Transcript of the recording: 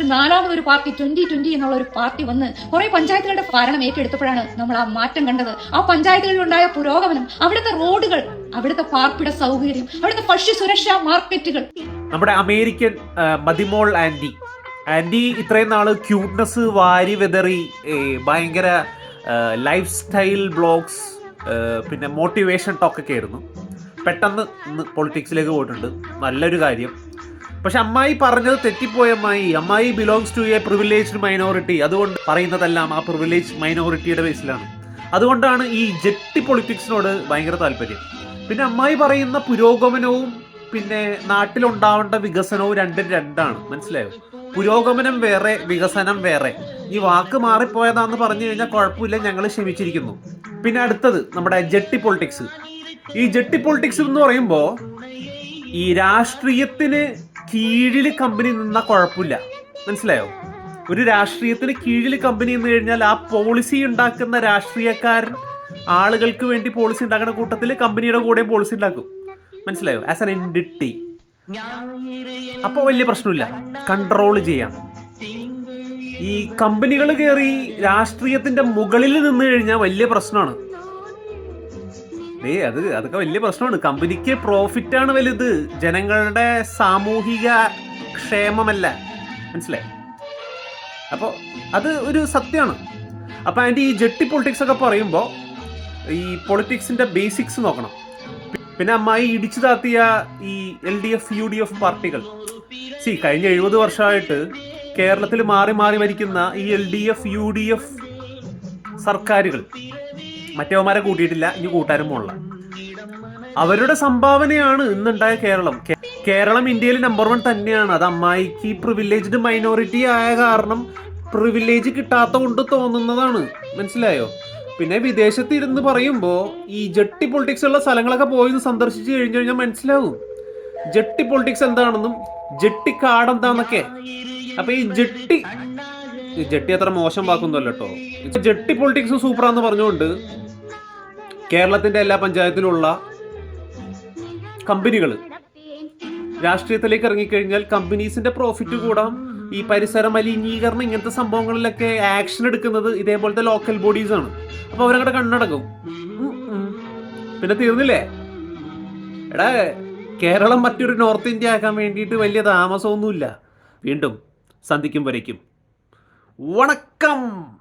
ഒരു നാലാമത് ഒരു പാർട്ടി ട്വന്റി ട്വന്റി എന്നുള്ള ഒരു പാർട്ടി വന്ന് കുറെ പഞ്ചായത്തുകളുടെ ഭരണം ഏറ്റെടുത്തപ്പോഴാണ് നമ്മൾ ആ മാറ്റം കണ്ടത്. ആ പഞ്ചായത്തുകളിലുണ്ടായ പുരോഗമനം അവിടുത്തെ റോഡുകൾ അവിടുത്തെ പാർപ്പിട സൗകര്യം അവിടുത്തെ ഭക്ഷ്യ സുരക്ഷാ മാർക്കറ്റുകൾ. നമ്മുടെ അമേരിക്കൻ മതിമോൾ ആന്റി. ആന്റി ഇത്രയും നാൾ ക്യൂട്ട്നെസ് വാരി വെതറി ഭയങ്കര ലൈഫ് സ്റ്റൈൽ ബ്ലോഗ്സ് പിന്നെ മോട്ടിവേഷൻ ടോക്കൊക്കെ ആയിരുന്നു. പെട്ടെന്ന് ഇന്ന് പൊളിറ്റിക്സിലേക്ക് പോയിട്ടുണ്ട്. നല്ലൊരു കാര്യം. പക്ഷെ അമ്മായി പറഞ്ഞത് തെറ്റിപ്പോയ അമ്മായി. അമ്മായി belongs to a privileged minority അതുകൊണ്ട് പറയുന്നതെല്ലാം ആ പ്രിവിലേജ് മൈനോറിറ്റിയുടെ ബേസിലാണ് അതുകൊണ്ടാണ് ഈ ജെട്ടി പൊളിറ്റിക്സിനോട് ഭയങ്കര താല്പര്യം. പിന്നെ അമ്മായി പറയുന്ന പുരോഗമനവും പിന്നെ നാട്ടിലുണ്ടാവേണ്ട വികസനവും രണ്ടും രണ്ടാണ്. മനസ്സിലായോ? പുരോഗമനം വേറെ വികസനം വേറെ. ഈ വാക്ക് മാറിപ്പോയതാന്ന് പറഞ്ഞു കഴിഞ്ഞാൽ കുഴപ്പമില്ല ഞങ്ങൾ ക്ഷമിച്ചിരിക്കുന്നു. പിന്നെ അടുത്തത് നമ്മുടെ ജെട്ടി പൊളിറ്റിക്സ് ഈ ജെട്ടി പൊളിറ്റിക്സ് എന്ന് പറയുമ്പോൾ ഈ രാഷ്ട്രീയത്തിന് കീഴിൽ കമ്പനി നിന്ന കുഴപ്പമില്ല. മനസ്സിലായോ? ഒരു രാഷ്ട്രീയത്തിന് കീഴിൽ കമ്പനി എന്ന് കഴിഞ്ഞാൽ ആ പോളിസി ഉണ്ടാക്കുന്ന രാഷ്ട്രീയക്കാരൻ ആളുകൾക്ക് വേണ്ടി പോളിസി ഉണ്ടാക്കുന്ന കൂട്ടത്തിൽ കമ്പനിയുടെ കൂടെ പോളിസി ഉണ്ടാക്കും. മനസ്സിലായോ? ആസ് എൻ എൻഡിറ്റി അപ്പോൾ വലിയ പ്രശ്നമില്ല. കൺട്രോൾ ചെയ്യാം. ഈ കമ്പനികൾ കയറി രാഷ്ട്രീയത്തിന്റെ മുകളിൽ നിന്ന് കഴിഞ്ഞാൽ വലിയ പ്രശ്നമാണ്. ഏ അത് അതൊക്കെ വലിയ പ്രശ്നമാണ്. കമ്പനിക്ക് പ്രോഫിറ്റ് ആണ് വലുത്. ജനങ്ങളുടെ സാമൂഹിക ക്ഷേമമല്ല. മനസ്സിലായി? അപ്പോൾ അത് ഒരു സത്യമാണ് അപ്പോൾ അതിന്റെ ഈ ജെട്ടി പൊളിറ്റിക്സ് ഒക്കെ പറയുമ്പോൾ ഈ പൊളിറ്റിക്സിന്റെ ബേസിക്സ് നോക്കണം. പിന്നെ അമ്മായി ഇടിച്ചു താത്തിയ ഈ L D F U D F പാർട്ടികൾ. സി കഴിഞ്ഞ എഴുപത് വർഷമായിട്ട് കേരളത്തിൽ മാറി മാറി ഭരിക്കുന്ന ഈ L D F U D F സർക്കാരുകൾ. മറ്റവന്മാരെ കൂട്ടിയിട്ടില്ല ഇനി കൂട്ടാനും പോണില്ല. അവരുടെ സംഭാവനയാണ് ഇന്നുണ്ടായ കേരളം. കേരളം ഇന്ത്യയിൽ നമ്പർ വൺ തന്നെയാണ്. അത് അമ്മായിക്ക് പ്രിവിലേജ്ഡ് മൈനോറിറ്റി ആയ കാരണം പ്രിവിലേജ് കിട്ടാത്ത കൊണ്ട് തോന്നുന്നതാണ്. മനസ്സിലായോ? പിന്നെ വിദേശത്ത് ഇരുന്ന് പറയുമ്പോൾ ഈ ജട്ടി പൊളിറ്റിക്സ് ഉള്ള സ്ഥലങ്ങളൊക്കെ പോയി സന്ദർശിച്ചു കഴിഞ്ഞു കഴിഞ്ഞാൽ മനസ്സിലാവും. ജട്ടി പൊളിറ്റിക്സ് എന്താണെന്നും ജട്ടി കാട് എന്താണെന്നൊക്കെ അപ്പൊ ഈ ജട്ടി ജട്ടി അത്ര മോശം വാക്കൊന്നുമല്ല കേട്ടോ. ജെട്ടി പൊളിറ്റിക്സ് സൂപ്പറാന്ന് പറഞ്ഞുകൊണ്ട് കേരളത്തിന്റെ എല്ലാ പഞ്ചായത്തിലുള്ള കമ്പനികൾ രാഷ്ട്രീയത്തിലേക്ക് ഇറങ്ങിക്കഴിഞ്ഞാൽ കമ്പനീസിന്റെ പ്രോഫിറ്റ് കൂടാം. ഈ പരിസര മലിനീകരണം ഇങ്ങനത്തെ സംഭവങ്ങളിലൊക്കെ ആക്ഷൻ എടുക്കുന്നത് ഇതേപോലത്തെ ലോക്കൽ ബോഡീസ് ആണ്. അപ്പൊ അവരങ്ങടെ കണ്ണടക്കും. പിന്നെ തീർന്നില്ലേ? എടാ കേരളം മറ്റൊരു നോർത്ത് ഇന്ത്യ ആക്കാൻ വേണ്ടിയിട്ട് വലിയ താമസമൊന്നുമില്ല. വീണ്ടും സന്ധിക്കും വരയ്ക്കും. வணக்கம்.